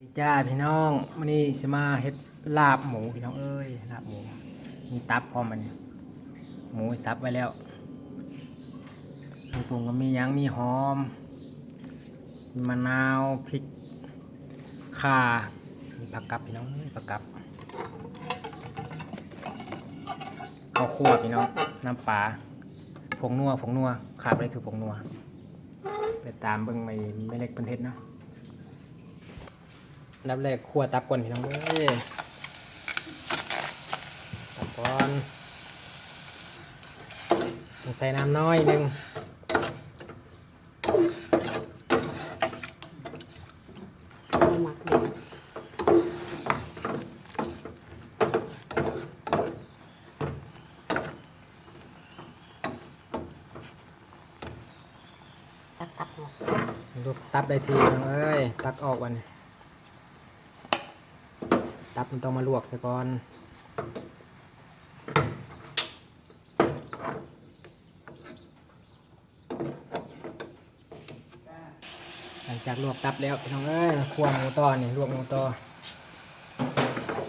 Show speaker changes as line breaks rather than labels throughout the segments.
สวัสดีจ้าพี่น้องวันนี้สิมาเฮ็ดลาบหมูพี่น้องเอ้ยลาบหมู มีตับพร้อมมันหมูสับไว้แล้วเครื่องปรุงก็มียังมีหอมมีมะนาวพริกข่ามีผักกับพี่น้องเอ้ยผักกับข้าวคั่วพี่น้องน้ำปลาผงนัวผงนัวขาดไปคือผงนัวไปตามเบิ่งไม่ไม่เล็กเป็นเท็ดเนาะ อันดับแรกคั่วตับก่อนพี่น้องเอ้ยตับก่อนต้องใส่น้ำน้อยหนึ่ง
เอาหมักเลยตักตักออก
ลูกตับได้ทีพี่น้องเอ้ย ตักออกวันนี้ ตับมันต้องมาลวกซะก่อนหลังจากลวกตับแล้วพี่น้องเอ้ยมาคั่วหมูต่อนี่ลวกหมูต่อ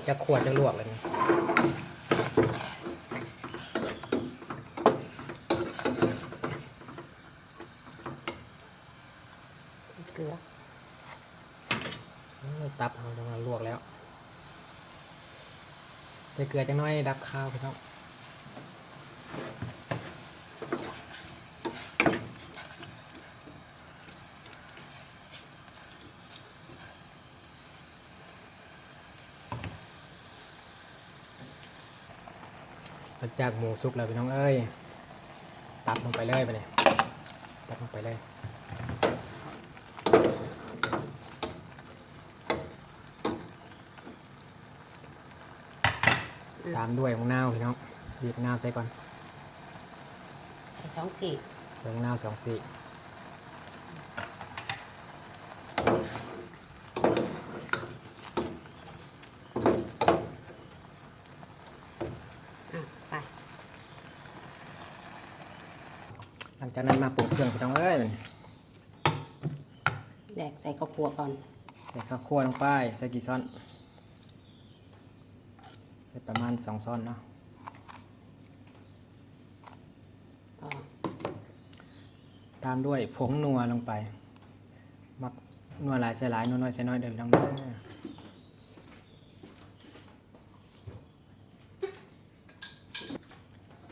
จะขวดจะลวกเลยนี่
เกลือ
อืมตับเราจะมาลวกแล้วใส่เกลือจังน้อยดับข้าวพี่น้องหลังจากหมูสุกแล้วพี่น้องเอ้ย ตับลงไปเลยไปเลยตับลงไปเลย ตามด้วยมะนาวพี่น้องบีบมะนาวใส่ก่อน
ใส่ท้องสี่
ใส่มะนาวสองสี่
อะไป
หลังจากนั้นมาปรุงเครื่องพี่น้องเอ้ย
แดกใส่ข้าวคั่วก่อน
ใส่ข้าวคั่วลงไปใส่กี่ช้อน ใส่ประมาณสองช้อนเนาะ
อ๋อ
ตามด้วยผงนัวลงไป มักนัวหลายใส่หลายนัวน้อยใส่น้อยเดี๋ยวพี่น้องเด้อ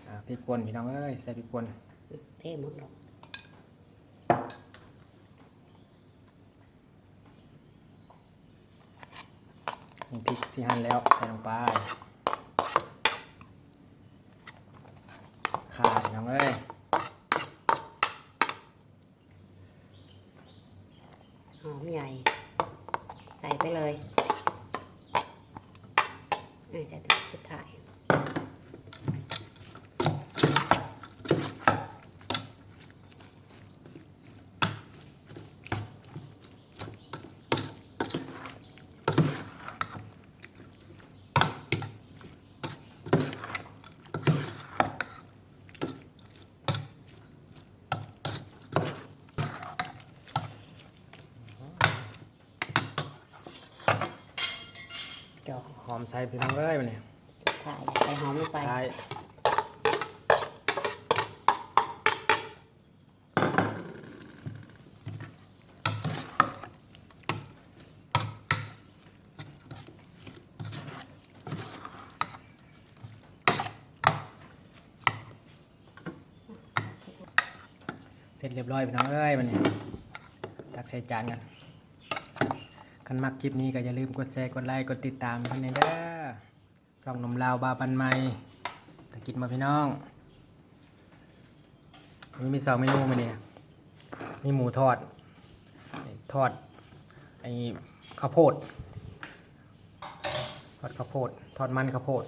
อ่าพริกป่นพี่น้องเอ้ยใส่พริกป่น
เทหมดหรอก
มีพริกที่หั่นแล้วใส่ลงไป ข่าดน้องเอ้ย
หอมใหญ่ ใส่ไปเลยนี่จะถึงสุดท้าย
เจ้าหอมใส่พี่น้องเอ้ยมาเนี่ย
สุดท้ายใส่หอมลงไป
ใช่เสร็จเรียบร้อยพี่น้องเอ้ยมาเนี่ยตักใส่จานกัน คันมักคลิปนี้ก็อย่าลืมกดแชร์กดไลค์กดติดตามกันในเด้อส่องหนมลาวบาปันไม้ตะกินมาพี่น้องมีมีสองเมนูมาเนี่ยมีหมูทอด ทอดไอ้ข้าวโพด ทอดข้าวโพด ทอดมันข้าวโพด